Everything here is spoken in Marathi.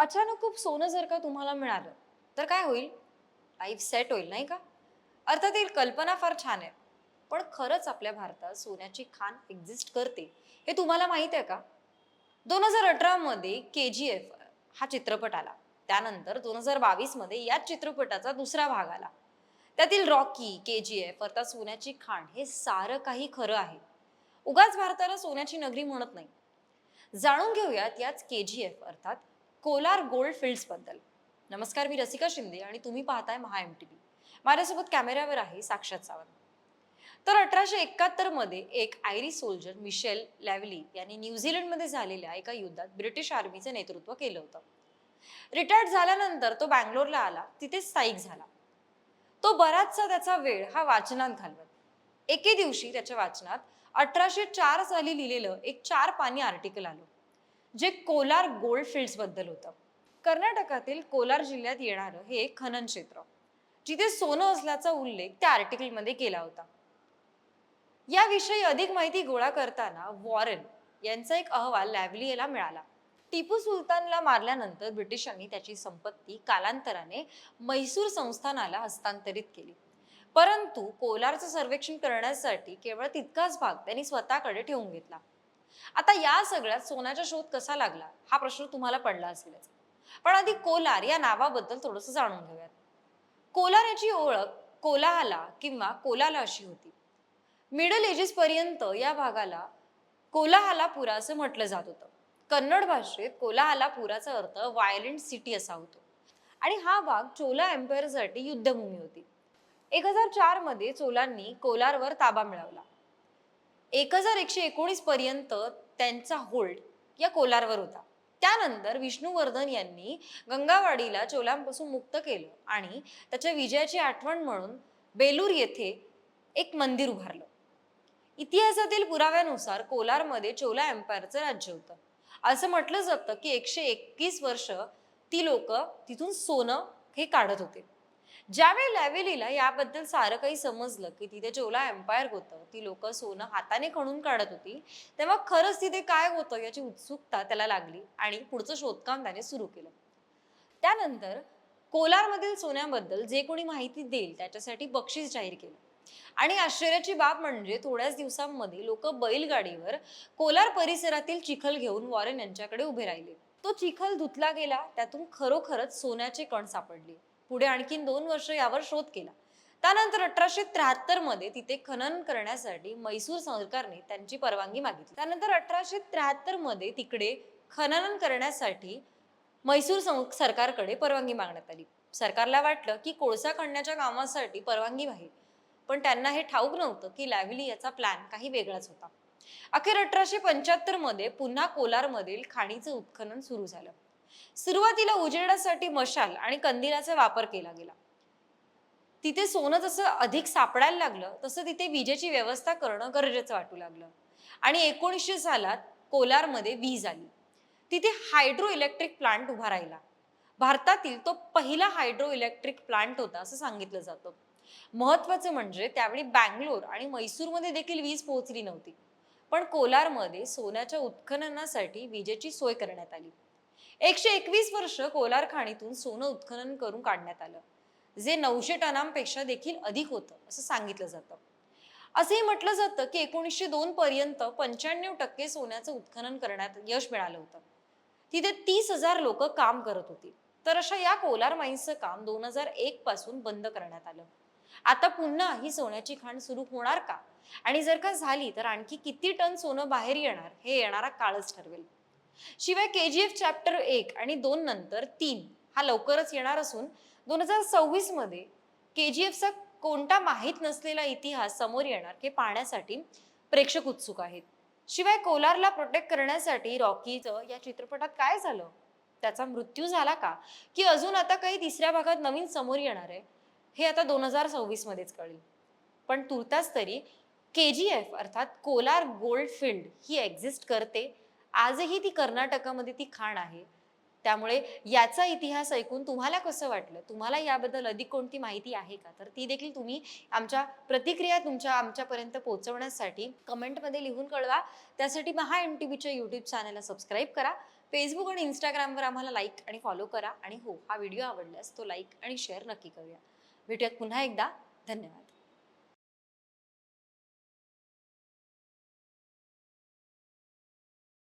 अचानक खूप सोनं जर का तुम्हाला मिळालं तर काय होईल? लाईफ सेट होईल नाही का? अर्थात ही कल्पना फार छान आहे. पण खरंच आपल्या भारतात सोन्याची खाण एक्झिस्ट करते हे तुम्हाला माहीत आहे का? दोन हजार अठरामध्ये के जी एफ हा चित्रपट आला. त्यानंतर दोन हजार बावीसमध्ये याच चित्रपटाचा दुसरा भाग आला. त्यातील रॉकी के जी एफ अर्थात सोन्याची खाण हे सारं काही खरं आहे. उगाच भारताला सोन्याची नगरी म्हणत नाही. जाणून घेऊयात याच के जी एफ अर्थात कोलार गोल्ड फिल्ड्सबद्दल नमस्कार मी रसिका शिंदे आणि तुम्ही पाहताय महा एम टी व्ही माझ्यासोबत कॅमेऱ्यावर आहे साक्षात सावंत. तर अठराशे एकाहत्तरमध्ये एक आयरी सोल्जर मिशेल लॅव्हली यांनी न्यूझीलंडमध्ये झालेल्या एका युद्धात ब्रिटिश आर्मीचं नेतृत्व केलं होतं. रिटायर्ड झाल्यानंतर तो बँगलोरला आला. तिथे स्थायिक झाला. तो बराचसा त्याचा वेळ हा वाचनात घालवत. एके दिवशी त्याच्या वाचनात अठराशे चार साली लिहिलेलं एक चार पानी आर्टिकल आलं. जे कोलार गोल्ड फील्ड्सबद्दल होतं. कर्नाटकातील कोलार जिल्ह्यात येणारं हे एक खनन क्षेत्र जिथे सोनं असल्याचा उल्लेख त्या आर्टिकलमध्ये केला होता. याविषयी अधिक माहिती गोळा करताना वॉरेन यांचा एक अहवाल लॅव्हलिएला मिळाला. टिपू सुलतानला मारल्यानंतर ब्रिटिशांनी त्याची संपत्ती कालांतराने मैसूर संस्थानाला हस्तांतरित केली. परंतु कोलारचं सर्वेक्षण करण्यासाठी केवळ तितकाच भाग त्यांनी स्वतःकडे ठेवून घेतला. आता या सगळ्यात सोन्याचा शोध कसा लागला? हा प्रश्न तुम्हाला पडला असेलच. पण आधी कोलार या नावाबद्दल थोडंसं जाणून घेऊयात. कोलार याची ओळख कोलाहाला किंवा कोलाला अशी होती. मिडल एजेस पर्यंत या भागाला कोलाहालापुरा असं म्हटलं जात होतं. कन्नड भाषेत कोलाहालापुराचा अर्थ व्हायलेंट सिटी असा होतो. आणि हा भाग चोला एम्पायरसाठी युद्धभूमी होती. एक हजार चारमध्ये चोलांनी कोलारवर ताबा मिळवला. एक हजार एकशे एकोणीस पर्यंत त्यांचा होल्ड या कोलारवर होता. त्यानंतर विष्णुवर्धन यांनी गंगावाडीला चोलांपासून मुक्त केलं आणि त्याच्या विजयाची आठवण म्हणून बेलूर येथे एक मंदिर उभारलं. इतिहासातील पुराव्यानुसार कोलारमध्ये चोला एम्पायरचं राज्य होतं. असं म्हटलं जातं की एकशे एकवीस वर्ष ती लोक तिथून सोनं हे काढत होते. ज्यावेळी लॅवेलीला याबद्दल सारं काही समजलं की तिथे चोला एम्पायर होतं ती लोक सोनं हाताने खणून काढत होती तेव्हा खरंच तिथे काय होतं याची उत्सुकता त्याला लागली आणि पुढचं शोधकाम त्याने सुरू केलं. त्यानंतर कोलारमधील सोन्याबद्दल जे कोणी माहिती देईल त्याच्यासाठी बक्षीस जाहीर केलं. आणि आश्चर्याची बाब म्हणजे थोड्याच दिवसांमध्ये लोक बैलगाडीवर कोलार परिसरातील चिखल घेऊन वॉरेन यांच्याकडे उभे राहिले. तो चिखल धुतला गेला त्यातून खरोखरच सोन्याचे कण सापडले. पुढे आणखीन दोन वर्ष यावर शोध केला. त्यानंतर अठराशे त्र्याहत्तरमध्ये तिथे खनन करण्यासाठी मैसूर सरकारने त्यांची परवानगी मागितली. त्यानंतर अठराशे त्र्याहत्तरमध्ये तिकडे खनन करण्यासाठी मैसूर सं- सरकारकडे परवानगी मागण्यात आली. सरकारला वाटलं की कोळसा खणण्याच्या कामासाठी परवानगी आहे पण त्यांना हे ठाऊक नव्हतं की लॅव्हली याचा प्लॅन काही वेगळाच होता. अखेर अठराशे पंच्याहत्तरमध्ये पुन्हा कोलारमधील खाणीचं उत्खनन सुरू झालं. सुरुवातीला उजेडासाठी मशाल आणि कंदिलाचा वापर केला गेला. तिथे सोनं जसं अधिक सापडायला लागलं तसं तिथे विजेची व्यवस्था करणं गरजेचं वाटू लागलं. आणि एकोणीसशे सालात कोलारमध्ये वीज आली. तिथे हायड्रो इलेक्ट्रिक प्लांट उभा राहिला. भारतातील तो पहिला हायड्रो इलेक्ट्रिक प्लांट होता असं सांगितलं जातं. महत्वाचं म्हणजे त्यावेळी बँगलोर आणि मैसूरमध्ये देखील वीज पोहोचली नव्हती. पण कोलारमध्ये सोन्याच्या उत्खननासाठी विजेची सोय करण्यात आली. एकशे एकवीस वर्ष कोलार खाणीतून सोनं उत्खनन करून काढण्यात आलं. जे नऊशे टनांपेक्षा देखील अधिक होतं असं सांगितलं जातं. असंही म्हटलं जातं की एकोणीसशे दोन पर्यंत पंच्याण्णव टक्के सोन्याचं उत्खनन करण्यात यश मिळालं होतं. तिथे तीस हजार लोक काम करत होती. तर अशा या कोलार माईन्सचं काम दोन हजार एक पासून बंद करण्यात आलं. आता पुन्हा ही सोन्याची खाण सुरू होणार का? आणि जर का झाली तर आणखी किती टन सोनं बाहेर येणार हे येणारा काळच ठरवेल. शिवाय के जी एफ चॅप्टर एक आणि दोन नंतर तीन हा लवकरच येणार असून दोन हजार सव्वीसमध्ये के जी एफचा कोणता माहीत नसलेला इतिहास समोर येणार हे पाहण्यासाठी प्रेक्षक उत्सुक आहेत. शिवाय कोलारला प्रोटेक्ट करण्यासाठी रॉकीचं या चित्रपटात काय झालं? त्याचा मृत्यू झाला का? की अजून आता काही तिसऱ्या भागात नवीन समोर येणार आहे हे आता दोन हजार सव्वीस मध्येच कळेल. पण तुर्तास तरी के जी एफ अर्थात कोलार गोल्ड फील्ड ही एक्झिस्ट करते आजही ती कर्नाटकामध्ये ती खाण आहे. त्यामुळे याचा इतिहास ऐकून तुम्हाला कसं वाटलं? तुम्हाला याबद्दल अधिक कोणती माहिती आहे का? तर ती देखील तुम्ही आमच्या प्रतिक्रिया तुमच्या आमच्यापर्यंत पोहोचवण्यासाठी कमेंटमध्ये लिहून कळवा. त्यासाठी महा एम टी व्हीच्या यूट्यूब चॅनलला सबस्क्राईब करा. फेसबुक आणि इंस्टाग्रामवर आम्हाला लाईक आणि फॉलो करा. आणि हो हा व्हिडिओ आवडल्यास तो लाईक आणि शेअर नक्की करूया. भेटूयात पुन्हा एकदा. धन्यवाद.